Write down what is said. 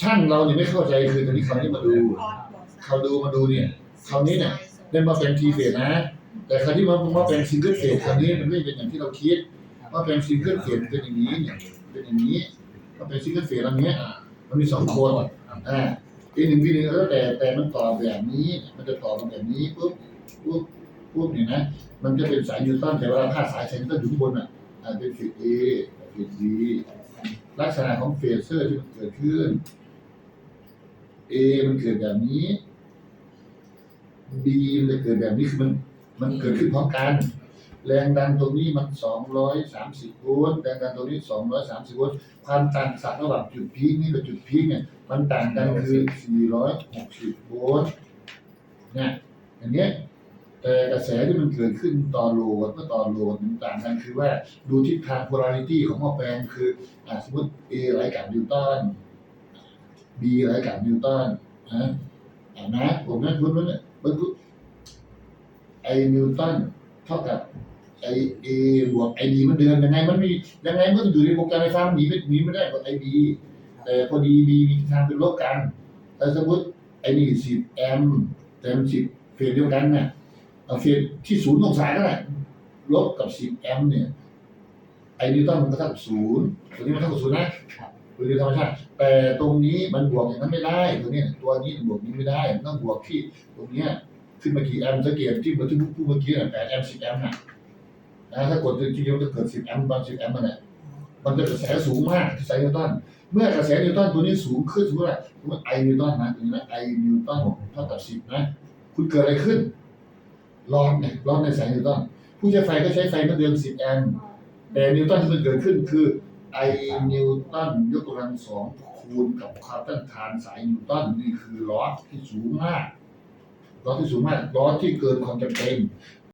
ช่างเราเนี่ยไม่เข้าใจคือตอนนี้คราวนี้มาดู เขาดูมาดูเนี่ยคราวนี้เนี่ยได้มาเป็นทีเฟสนะ แต่คราวที่มามาเป็นซิงเกิลเฟสคราวนี้มันไม่เป็นอย่างที่เราคิดว่าเป็นซิงเกิลเฟสเป็นอย่างนี้เนี่ยเป็นอย่างนี้มาเป็นซิงเกิลเฟสอันเนี้ยมันมีสองคนอ่าอีหนึ่งทีหนึ่งแล้วแต่แต่มันต่อแบบนี้ มันจะต่อมาแบบนี้ปุ๊บปุ๊บปุ๊บเนี่ยนะมันจะเป็นสายนิวตันแต่เวลาถ้าสายสายนิวตันอยู่ข้างบนอะเป็นเฟสเอเฟสบีลักษณะของเฟสเซอร์ที่มันเกิดขึ้น A มันเกิดแบบนี้ B มันจะเกิดแบบนี้คือมัน มันเกิดขึ้นพร้อมกัน แรงดันตรงนี้มัน 230โวลต์แรงดันตรงนี้ 230โวลต์ความต่างสักระหว่างจุดพีคนี่กับจุดพีคเนี่ย มันต่างกันคือ 460โวลต์เนี่ยอย่างเงี้ยแต่กระแสที่มันเกิดขึ้นต่อโหลดเมื่อต่อโหลดมันต่างกันคือว่าดูทิศทาง polarity ของหม้อแปลงคืออ่าสมมติ A ไหลกับนิวตัน B ไหลกับนิวตันนะอ่านะผมนั่นคุณนั่นเนี่ยมันคือไอ้นิวตันเท่ากับไอเอบวกไอดีมันเดินยังไง มันมียังไงมันอยู่ในวงการไฟฟ้าหนีไม่หนีไม่ได้กับไอดีแต่พอดีบีมีทางเป็นลบกันแต่สมมติไอนี่สิบแอมแต่มันสิบเฟสเดียวกันน่ะเอาเฟสที่ศูนย์องศาก็ได้ลบกับสิบแอมเนี่ยไอนิวตันมันก็เท่ากับศูนย์ตัวนี้มันเท่ากับศูนย์นะ ตัวนี้ธรรมชาติ แต่ตรงนี้มันบวกอย่างนั้นไม่ได้ ตัวเนี้ยตัวนี้บวกนี้ไม่ได้มันต้องบวกที่ตรงเนี้ยขึ้นมากี่แอมป์สังเกตที่เมื่อที่พูดเมื่อกี้น่ะแปดแอมป์สิบแอมป์น่ะนะถ้ากดจริงๆมันจะเกิดสิบแอมป์บางสิบแอมป์มันเนี่ยมันจะกระแสสูงมากที่สายนิวตันเมื่อกระแสนิวตันตัวนี้สูงขึ้นสมมติว่าสมมติไอนิวตันนะตรงนี้ไอนิวตันเท่ากับสิบนะคุณเกิดอะไรขึ้น ร้อนเนี่ยร้อนในแสายนิวตันผู้ใช้ไฟก็ใช้ไฟมื่อเดือนสิบแอมป์แต่นิวตันที่มันเกิดขึ้นคือ ไอนิวตันยกกำลังสองคูณกับความต้านทานสายนิวตันนี่คือล้อที่สูงมากล้อที่สูงมากล้อที่เกินความจำเป็น